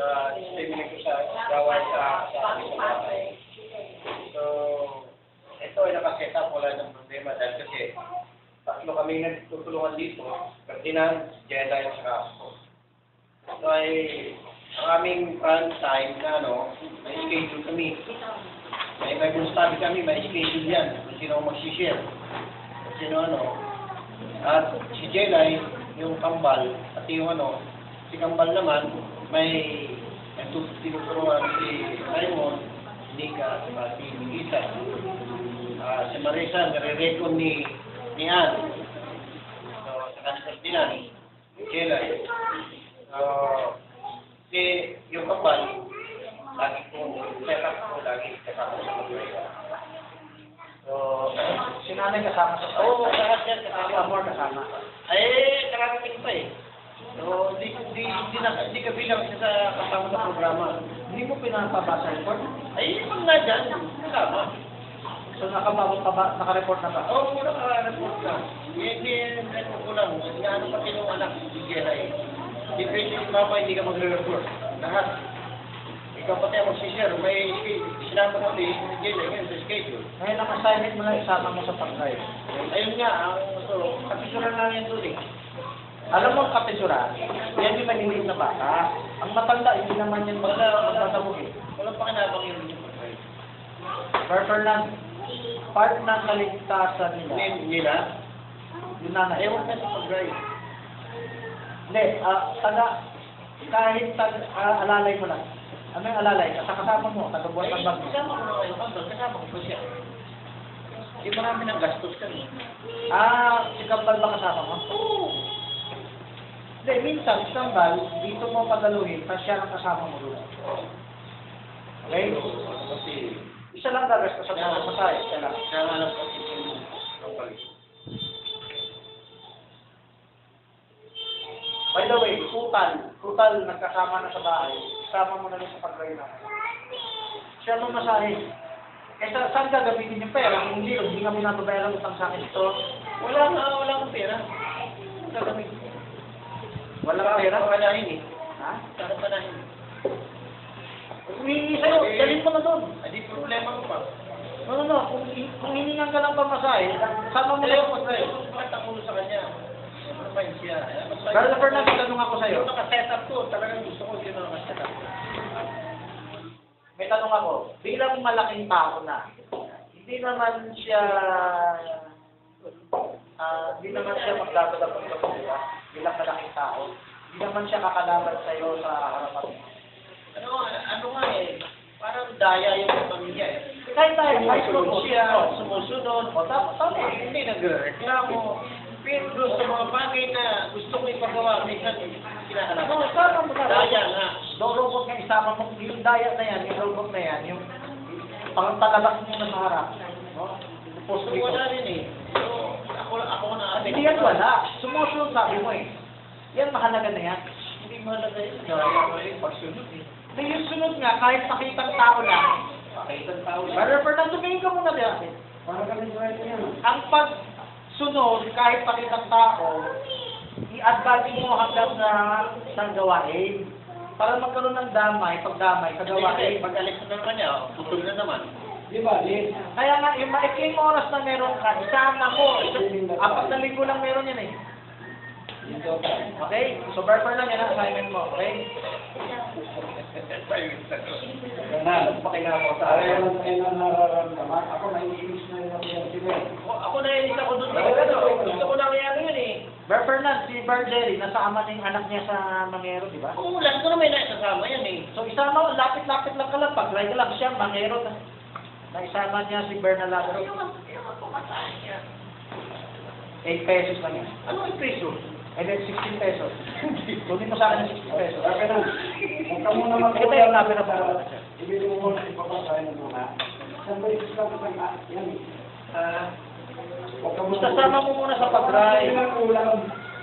sa stimuli ko sa gawain sa sa bahay. So, ito ay nakaset up, wala ng problema dahil kasi tatlo kami nagtutulungan dito, Ferdinand, Jedi, at saka ako. So ay, ang aming prime time na ano, may schedule kami. May Bible study kami, may schedule yan. Kung sino mag-share. Kung sino ano. At si Jelay, yung kambal, at yung ano, si kambal naman, may tinuturuan si Raymond, Nika, at si Isa. Ah, si Marisa, nare-recon ni, ni Ann. So, sa kanila Ferdinand, Jelay. So, si yung kambal, lagi ko, set up ko lagi kasama sa So, Si nanay kasama sa Oo, lahat yan kasama. Si Amor kasama. Eh, nakakating pa eh. So, di, di, di, na, di ka bilang siya sa kasama sa programa. Hindi mo pinapabasa report? Ay, pag na dyan, kasama. So nakabawat pa ba, naka-report na ba? Oo, oh, naka-report ka. Hindi, hindi ko lang. Inaano pati nung anak si Jera eh. Di pwede yung mama, hindi ka magre-report. Lahat. Ikaw pati ang magsishare. May sinama ko si Jera ngayon sa schedule. Ngayon ang assignment mo lang isama mo sa pag-drive. Ayun nga, ang so, kapisuran na yan doon eh. Alam mo ang kapisura, yan yung maliliit na bata. Ang matanda, hindi naman yan mag magsasabugi. Walang pakinabang yun yung Sir Fernand, part ng kaligtasan nila, Name nila. yung nanay. Ewan ka sa pag-drive. Hindi, ah, taga, kahit tag, ah, alalay mo lang. Ano yung alalay? Sa kasama mo, taga-buwan ng bag mo. Kasama ko na kayo. Kasama ko pa siya. Di marami ng gastos kami. Ah, si Kambal ba kasama mo? Oo. Hindi, minsan, si Kambal, dito mo padaluhin, tapos siya ang kasama mo doon. Okay? Kasi, Isa lang dagas ko sa mga masaya. Isa lang. kaya nga lang kasi. By the way, total, total nagkasama na sa bahay, kasama mo na rin sa pag-drive na. Siya mo masahe. Eh, sa, saan gagamitin yung pera? Kung hindi, hindi nga binababayaran utang sa akin ito. Wala nga, wala akong pera. Gagawin ko. Wala kang pera? Panahin eh. Ha? Para panahin. Humingi sa'yo, dalhin mo na doon. Ay, di problema ko pa. No, no, no. Kung, kung hiningan ka lang pamasahe, sama mo na Ayaw yung ko pag-drive. sa'yo. Bakit ang ulo sa kanya? Ano siya? Ano ba Carla Fernandez, tanong ako sa'yo. Yung naka-set up ko, talagang gusto ko sino naka-set up. May tanong ako, bilang malaking tao na, hindi naman siya, ah, hindi naman siya magdadala ng pagkakuha, bilang malaking tao, hindi naman siya kakalaban sa'yo sa harapan mo. Ano, ano nga eh, parang daya yung pamilya eh. Kahit tayo, kahit Sumusunod sumusunod. o tama, tama. Hindi nagreklamo. Pero doon sa mga bagay na gusto ko ipagawa, minsan kinakalaban. No, sama mo na. Daya nga. Robot nga isama mo, yung daya na yan, yung robot na yan, yung pangalak mo na sa harap. No? So, dito. wala rin eh. So, ako, ako na Hindi yan wala. Sumusunod sabi mo eh. Yan mahalaga na yan. Hindi mahalaga yun. Daya nga rin pagsunod eh. Hindi yung sunod nga, kahit makitang tao lang. Pakitang tao lang. Pero Fernando, tumingin ka muna dyan. Para kami sa yan. Ang pagsunod, kahit makitang tao, i-advance mo hanggang sa isang gawain. Para magkaroon ng damay, pagdamay, sa gawain. pag alis na naman niya, putol na naman. Di ba? Kaya nga, yung maikling oras na meron ka, isama mo. Apat na linggo lang meron yan eh. Okay? So, Berber lang yan ang assignment mo, okay? Ganun, pakinamo sa akin. Ayaw ay na nararamdaman. Ako naiinis na yun ako yung sila. Ako, ako nainis ako doon. Ano, gusto ko lang yan yun eh. Fernand, si Ber Jerry, nasa ama ng anak niya sa Mangero, di ba? Kung lahat ko na may naisasama yan eh. So, isama lapit-lapit lang ka lang. Pag-try ka lang siya, Mangero. Na, naisama niya si Ber na Lagro. Yung yung pumatahin niya. 8 pesos lang yan. Ano ang preso? And then 16 pesos. Kunin mo sa akin ng 16 pesos. Sabi na, huwag ka muna Ito yung namin na pala. Ibili mo muna ipapasahin ng mga. Isang beses lang isang ah, yan. Ah, Huwag ka Basta sama mo muna sa pag-try. Hindi na kulang.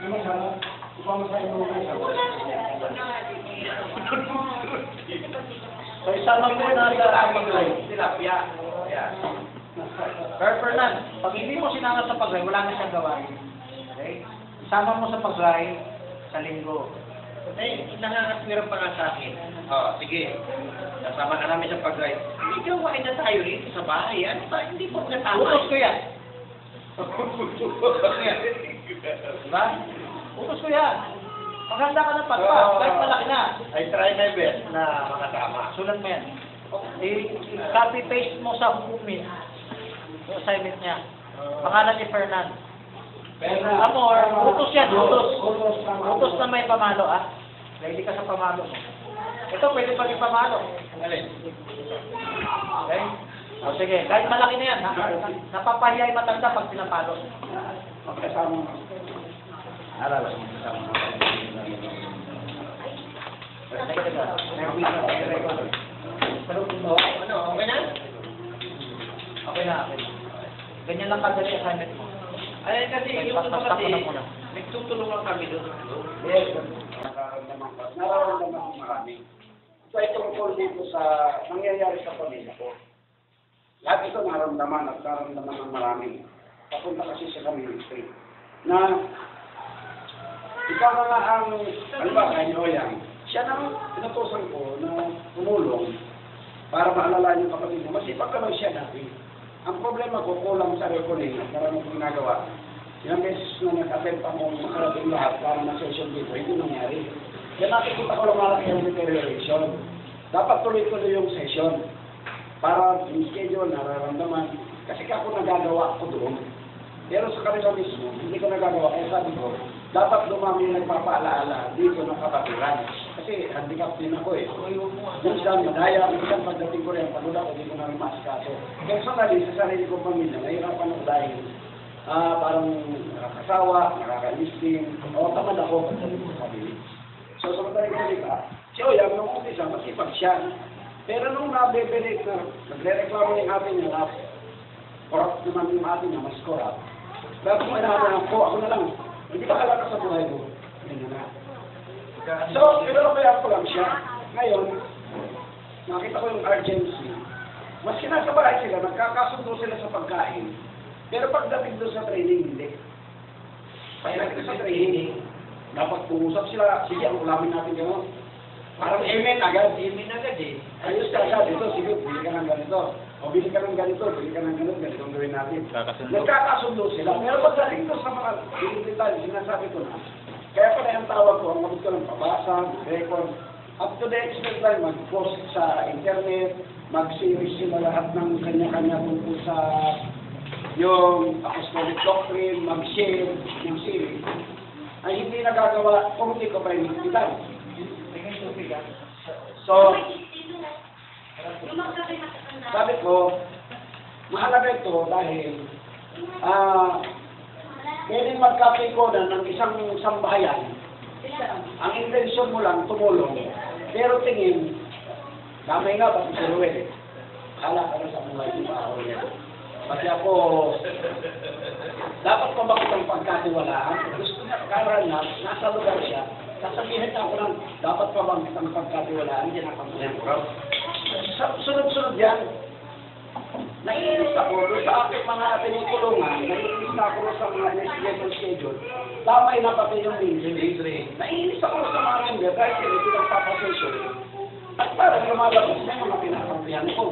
Yung masama. Ipamasahin mo muna sa So, isama mo muna sa pag-try. tilapia. Yan. Ber Fernand, pag hindi mo sinama sa pag-try, wala na siyang gawain. Okay? Isama mo sa pag-try sa linggo. Eh, nangangaswiran pa nga sa akin. Oh, sige. Kasama ka namin sa pag-ride. Hindi gawain na tayo rito sa bahay. Ano ba? Hindi po na tama. Utos ko yan. Diba? Utos ko yan. Maganda ka ng pagpa, Oo. kahit malaki na. I try my best na makasama. Sulat mo yan. I-copy-paste mo sa hukumin. Yung assignment niya. Pangalan ni Fernan. Amor, utos yan, utos. Utos, na may pamalo, ah. Ready ka sa pamalo mo. Ito, pwede pa rin pamalo. Alin? Okay? O sige, kahit malaki na yan, ha? Napapahiya yung matanda pag pinapalo. Magkasama. Alala ko kasama. Oh, ano, okay na? Okay na, okay na. Ganyan lang kadali assignment mo. Ay, kasi yung ano basta kasi, nagtutulungan kami doon. Yes, nararamdaman ko. Nararamdaman ko marami. So, ito tungkol dito sa nangyayari sa pamilya ko. Lahat ito nararamdaman at nararamdaman ng marami. Papunta kasi sa community. Na, ikaw na nga ang, ano ba, kanyo yan. Siya nang pinutusan ko na tumulong para maalala yung kapatid mo. Masipag ka lang siya dati. Ang problema ko, kulang sa recording at marami kong ginagawa. Ilang beses na nag-attempt akong makarating lahat para na-session dito, hindi nangyari. Kaya nakikita ko lang malaki ang deterioration. Dapat tuloy-tuloy yung session para yung schedule, nararamdaman. Kasi ako nagagawa ko doon. Pero sa kanila mismo, hindi ko nagagawa. Kaya sabi ko, dapat dumami yung nagpapaalaala dito ng kapatiran. Kasi handicap din ako eh. Minsan, madaya, minsan pagdating ko rin, pagod ako, hindi ko na rin masikaso. Personally, sa sarili kong pamilya, nahirapan ako dahil ah parang nakakasawa, nakaka-listing, o tamad ako pagdating ko sa sarili. So, sa madaling salita, si Oyang, nung umpisa, masipag siya. Pero nung nabebelit na, nagre-reklamo yung atin niya corrupt naman yung atin niya, mas corrupt. Kung inahanan ko, ako na lang, hindi ba kalaka sa buhay mo? Yan na. So, pinalabayan ko lang siya. Ngayon, nakita ko yung urgency. Mas nasa bahay sila, nagkakasundo sila sa pagkain. Pero pagdating doon sa training, hindi. Pagdating sa training, dapat pumusap sila, sige, ang ulamin natin gano'n. Parang amen agad. Amen agad eh. Ayos ka agad, ito, sige, bili ka ng ganito. O bili ka ng ganito, bili ka ng ganito, ganito ang gawin natin. Nagkakasundo sila. Pero pagdating doon sa mga detail, sinasabi ko na, kaya pala yung tawag ko, ang mabot ko ng pabasa, record, up to the extent time, mag-post sa internet, mag-series sila lahat ng kanya-kanya tungkol sa yung apostolic doctrine, mag-share yung series, ay hindi nagagawa kung hindi ko pa yung. So, sabi ko, mahalaga ito dahil ah pwedeng magkapikonan ng isang sambahayan. Ang intensyon mo lang tumulong, pero tingin, damay nga pati si Ruel. Akala ka na sa buhay ni Pao yan. Pati ako, dapat pa bakit ang pagkatiwalaan? Gusto niya, kara niya, nasa lugar siya, sasabihin niya ako ng, dapat pa bang kitang pagkatiwalaan, ginakamuyan ko. Sunod-sunod yan, Naiinis ako doon sa aking mga tinikulungan, naiinis na ako doon sa mga investigation schedule. Damay na pati yung libre. Naiinis ako sa mga member dahil sila pinagpapasesyon. At parang lumalabas na yung mga pinakampihan ko.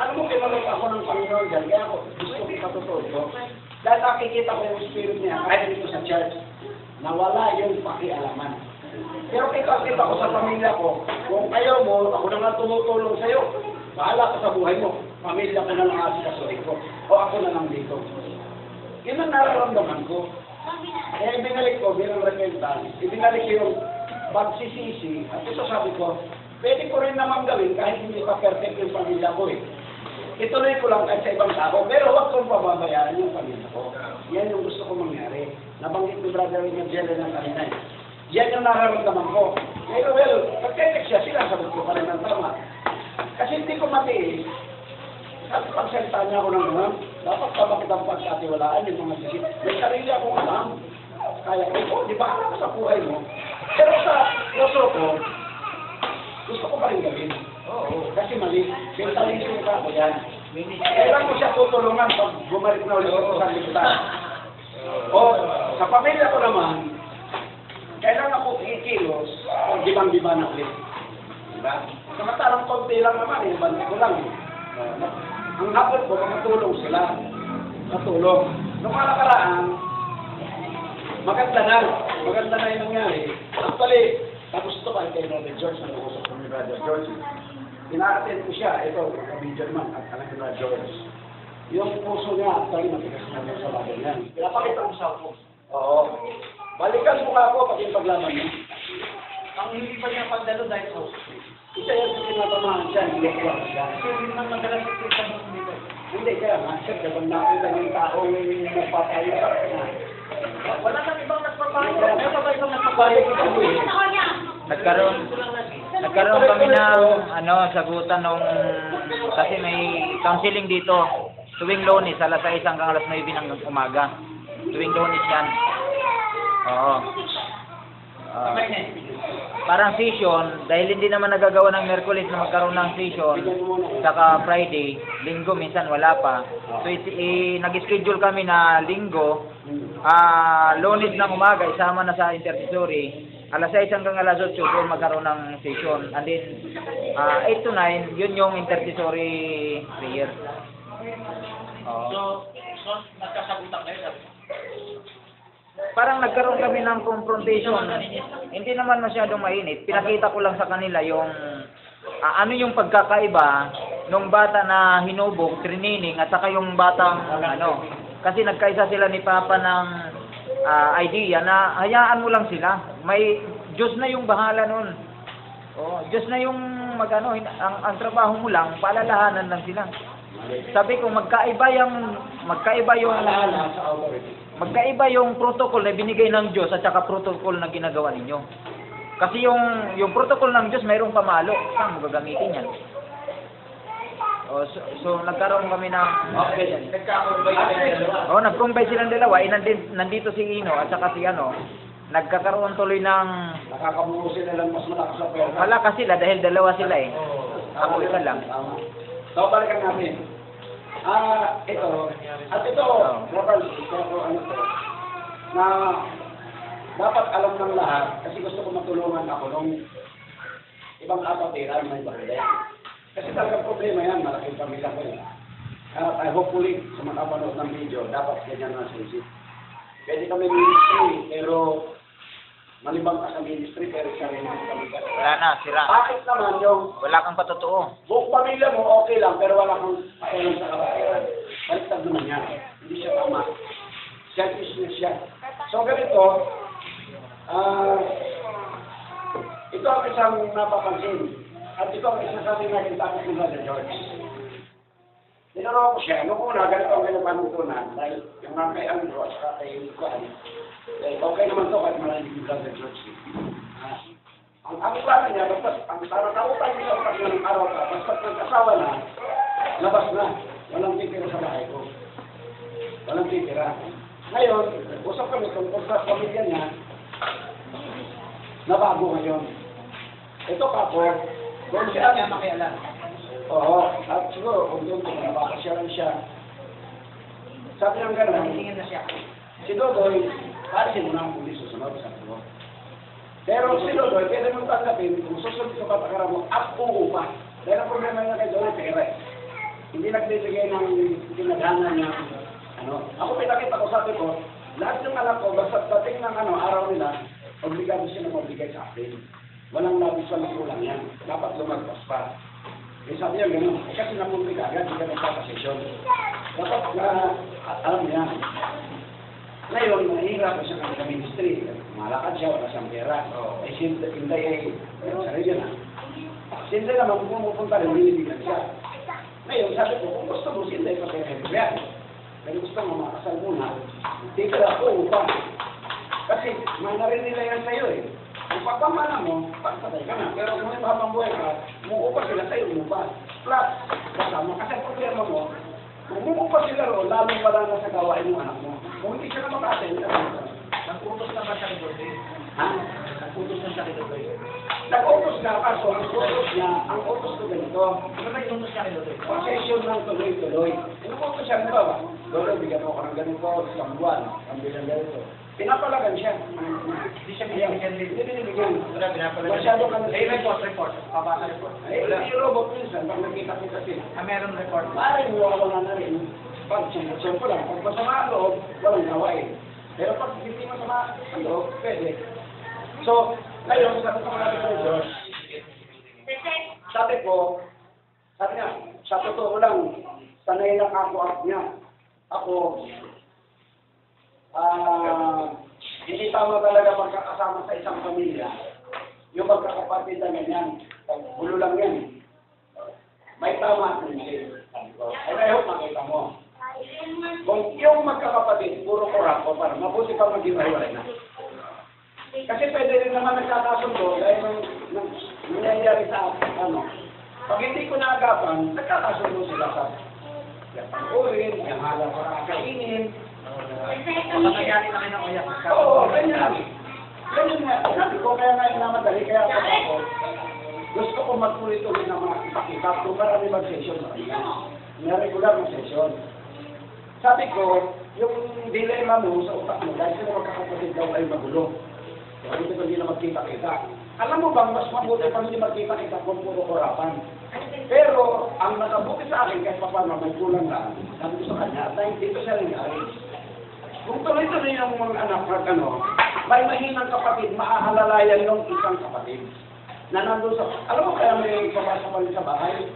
Alam mo, pinalog ako ng Panginoon dyan, kaya ako gusto ko ipatutuwa ko. Dahil nakikita ko yung spirit niya, kahit dito sa church, nawala yung pakialaman. Pero kita-kita ko sa pamilya ko, kung ayaw mo, ako na nga tumutulong sa'yo. Bahala ka sa buhay mo. Pamilya ko na lang asikasuhin ko. O ako na lang dito. Yun ang nararamdaman ko. Kaya ibinalik ko bilang repentant, ibinalik yung pagsisisi. At ito sabi ko, pwede ko rin naman gawin kahit hindi pa perfect yung pamilya ko eh. Ituloy ko lang kahit sa ibang tao, pero huwag kong pababayaan yung pamilya ko. Yan yung gusto ko mangyari. Nabanggit ni Brother Miguel ng kanina eh. Yan yung nararamdaman ko. Ngayon, well, pagka-text siya, sinasagot ko pa rin ng tama. Kasi hindi ko matiis. Sabi pagsalita niya ako ng mga, dapat pa bakit ang pagkatiwalaan yung mga sigit. May sarili akong alam. Kaya ko, oh, di ba alam sa buhay mo? Pero sa puso ko, gusto ko pa rin gawin. Oo. Kasi mali. Mentalism ka ako yan. Kailan ko siya tutulungan pag bumalik na ulit ako sa liputan. O, sa pamilya ko naman, kailangan ko kikilos kung gibang-giba na ulit. Diba? Samantarang konti lang naman, eh, ko lang. eh. Uh, ang hapon ko, matulong sila. Matulong. Nung mga nakaraan, maganda na. Maganda na yung nangyari. Actually, tapos ito pa kay Brother George, nag-uusap ko ni Brother George. Ina-attend ko siya, ito, kami German, at alam ni Brother George. Yung puso niya, actually, matigas na niya sa bagay niya. Pinapakita mo sa ako. Oo. Balikan mo nga ako pag yung paglaban niya. Ang hindi pa niya pagdalo dahil sa hospital. Tinatamaan siya, hindi ko siya. Kasi hindi nang madalas ito sa dito. Hindi kaya nga, siya, kapag nakita yung tao yung nagpapayo sa kanya. Wala nang ibang nagpapayo. Meron pa ba ibang nagpapayo? Nagkaroon nagkaroon kami ng ano sagutan nung kasi may counseling dito tuwing lunes alas 6 hanggang alas 9 ng umaga. Tuwing lunes yan. Oo. Ah, parang session, dahil hindi naman nagagawa ng Merkulis na magkaroon ng session, saka Friday, linggo minsan wala pa. So it, eh, nag-schedule kami na linggo. Ah, lunes ng umaga, isama na sa intercessory. Alas 6 hanggang alas 8 doon magkaroon ng session. And then, ah 8 to 9, yun yung intercessory prayer. So, so nagkasagutan kayo sabi mo? Parang nagkaroon kami ng confrontation. Hindi naman masyadong mainit. Pinakita ko lang sa kanila yung ah, ano yung pagkakaiba nung bata na hinubog, trinining, at saka yung batang ano. Kasi nagkaisa sila ni Papa ng ah, idea na hayaan mo lang sila. May Diyos na yung bahala nun. Oh, Diyos na yung magano, ang, ang trabaho mo lang, paalalahanan lang sila. Sabi ko magkaiba yung magkaiba yung Alaala sa authority. Magkaiba yung protocol na binigay ng Diyos at saka protocol na ginagawa ninyo. Kasi yung yung protocol ng Diyos mayroong pamalo. Saan mo gagamitin yan? O, so, so nagkaroon kami ng Okay, nagkakaroon kayo dalawa. Oh, nag-combine silang dalawa. Eh, nandito, nandito si Ino at saka si ano, nagkakaroon tuloy ng Nakakabuo sila lang mas malakas sa pera. malakas sila dahil dalawa sila eh. Ako isa lang. So, balikan namin. Ah, ito. At ito, dapat, ito, ano to, na dapat alam ng lahat, kasi gusto ko matulungan ako nung ibang kapatiran may baril. Kasi talaga problema yan, malaking pamilya ko yun. At I hopefully, sa mga kapanood ng video, dapat ganyan na sisip. Pwede kami ministry, pero malibang ka sa ministry, pero siya rin ang kami Wala na, sira. Bakit naman yung Wala kang patotoo. Buong pamilya mo, okay lang, pero wala kang pakialam sa kapatiran. Baliktad naman yan. Hindi siya tama. Selfish na siya. So, ganito, ah, ito ang isang napapansin. At ito ang isa sa ating naging tapos ni Brother George. Tinanong ko siya, nung una, ganito ang pinapanutunan, dahil yung mga kay saka kay eh, okay naman to kahit ni Brother George. Ah, ang plano niya, basta ang parang nautang niya sa ng araw ka, basta nag-asawa na, labas na. Walang titira sa bahay ko. Walang titira. Ngayon, usap kami tungkol sa pamilya niya, na bago ngayon. Ito pa po, doon siya niya makialam. Oo, at siguro, kung doon ko, napapasyalan siya. Sabi ng gano'n, Tingin na siya. si Dodoy, palisin mo kung hindi susunod sa ko. Pero si Dodoy, pwede mong tanggapin kung susunod sa patakaran mo at uupa. Dahil ang problema niya kay Dodoy, pera. Hindi nagbibigay ng pinaghanan niya. Ano? Ako pinakita ko, sabi ko, lahat ng anak ko, basta dating ng ano, araw nila, obligado sila mabigay sa akin. Walang labis sa magulang yan. Dapat lumagpas pa. Eh sabi niya gano'n, eh, kasi napunti ka agad, hindi ka nagpapasesyon. Dapat na, alam niya, ngayon, mahirap na siya sa ministry. Malakad siya, wala siyang pera. Eh, hindi, hindi ay, sarili na. Hindi naman, kung pumupunta rin, binibigyan siya. Ngayon, sabi ko, kung gusto mo, hindi pa kaya kaya Pero gusto mo, makasal muna, titira ako upang. Kasi, manarin nila yan sa'yo eh. Kung pagpamana mo, pagpatay ka na. Pero kung habang buhay ka, umuupa sila sa'yo, umupa. Plus, kasama. Kasi problema mo, kung umuupa sila ro, lalong wala na sa gawain ng anak mo. Kung hindi siya na makasin, Nag-utos na ba siya kay Dodoy? ha? Nag-utos na siya kay Dodoy. Nag-utos na kaso, ang utos niya, ang utos ko ganito, Ano ba inutos niya kay Dodoy? Concession lang tuloy-tuloy. Ano ko siya, di ba ba? Dolo, bigyan mo ko ng ganito, isang buwan, ang bilang ganito. pinapalagan siya. Hindi siya binibigyan din. Hindi binibigyan. Wala, pinapalagan. Masyado ka na. Eh, report, report. Pabasa report. Eh, hindi robot minsan, pag nakita-kita sila. Ah, meron report. Maaaring wala na rin. Pag siyempre lang, pag masama ang loob, walang gawain. Pero pag hindi masama ang loob, pwede. So, ngayon, sabi ko mga ito, Diyos, sabi ko, sabi niya, sa totoo lang, sanay lang ako at niya. Ako, ah, hindi tama talaga magkakasama sa isang pamilya. Yung magkakapatid na ganyan, gulo lang yan. May tama at hindi. And I hope makita mo. Kung yung magkakapatid, puro korako, para mabuti pa maging mahiwalay na. Kasi pwede rin naman nagkakasundo dahil nang, nang nangyayari sa ano. Pag hindi ko naagapan, nagkakasundo sila sa yung pang-urin, yung halang para kakainin. Baka nangyari na kayo ng uyak. Oo, ganyan. Ganyan nga. Sabi ko, kaya nga yung namadali, kaya ako ako. Gusto ko magtuloy-tuloy na mga ipakita kung marami mag-session kanya. May regular na session. Sabi ko, yung dilemma mo sa utak mo, dahil sila magkakapatid daw ay magulo. Sabi ko, hindi na magkita-kita. Alam mo bang, mas mabuti pa hindi magkita-kita kung puro korapan. Pero, ang nakabuti sa akin, kahit pa paano, may kulang lang. Sabi ko sa kanya, dahil dito siya rin kung tuloy-tuloy yung mga anak at ano, may mahinang kapatid, maaalalayan yung isang kapatid. Na nandun sa, alam mo kaya may papasok pa sa bahay?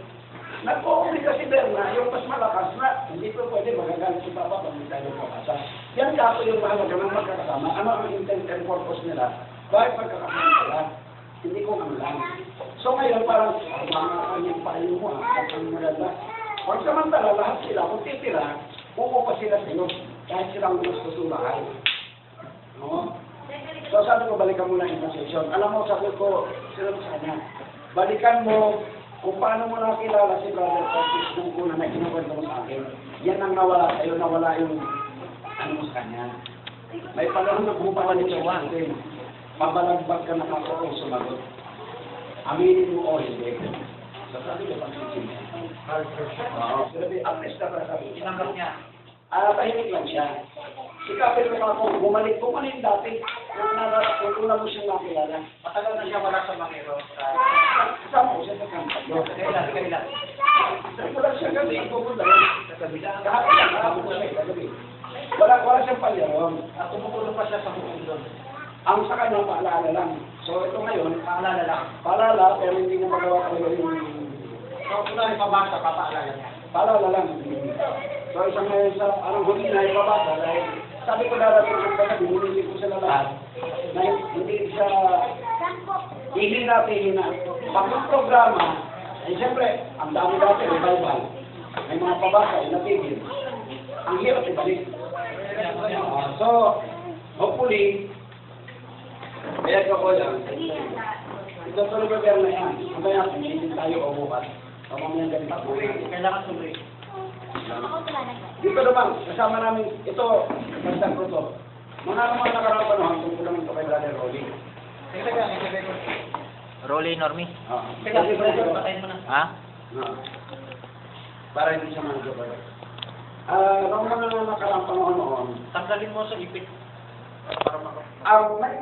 Nag-o-uri kasi Berna, yung mas malakas na, hindi po pwede magagalit si Papa pag hindi tayo papasa. Yan kako yung mahalaga ng magkakasama. Ano ang intent and purpose nila? Bakit magkakasama sila? Hindi ko ano lang. So ngayon parang, oh, mga kanyang payo mo ha, ang maganda. Huwag samantala, lahat sila, kung titira, pupupa sila sa iyo, kahit silang mas gusto bahay. No? So sabi ko, balikan mo na yung session. Alam mo, sabi ko, sila sa kanya, balikan mo kung paano mo nakilala si Brother Curtis nung una na kinukwento mo sa akin. Yan ang nawala sa'yo, nawala yung ano mo sa kanya. May panahon na bumaba ni Jawan. Pabalagbag ka na ako kung sumagot. Aminin mo o hindi. So sabi ko, pag-sisip. Oo. Sabi, at least na para sabi. Tinanggap niya. Ah, tahimik lang siya. Sikapin mo na ako, bumalik, bumalik dati. Nung narap ko, una mo siyang nakilala. Matagal na siya wala sa Makero. Kasama ko siya sa kabila, sa kabila. Wala siya gabi, pupunta lang. Sa kabila. Lang, kahapon ko siya, kagabi. Wala, wala siyang palyaron. At tumutulong pa siya sa bukong doon. Ang sa kanya, paalala lang. So ito ngayon, Paalala lang. paalala, pero hindi niya magawa talaga yung So, kung na ipabasa, papaalala niya. paalala lang. So isang ngayon sa, anong huli na ipabasa, dahil sabi ko darating ang kanya, binulisin ko sila lahat, na hindi siya hihina-hihina. Pag yung programa, eh siyempre, ang dami dati, revival. May mga pabasa, ay natigil. Ang hirap ibalik. Ah, so, hopefully, kaya ko ko lang. Ito tuloy ko na yan. Mamaya, hindi tayo o bukas. O mamaya ganito. Kailangan tuloy. Dito naman, kasama namin, ito, kasama ko to. Mga naman nakaraang panahon, tungkol naman ito kay Brother Rolly. Teka, teka, teka, teka. Rolly Normi. Ah, Teka, teka, patayin mo na. Ha? Ah. Para hindi siya manjo ba? Ah, noong mga nakaraang panahon noon, Tanggalin mo sa ipit. Para maka... ang may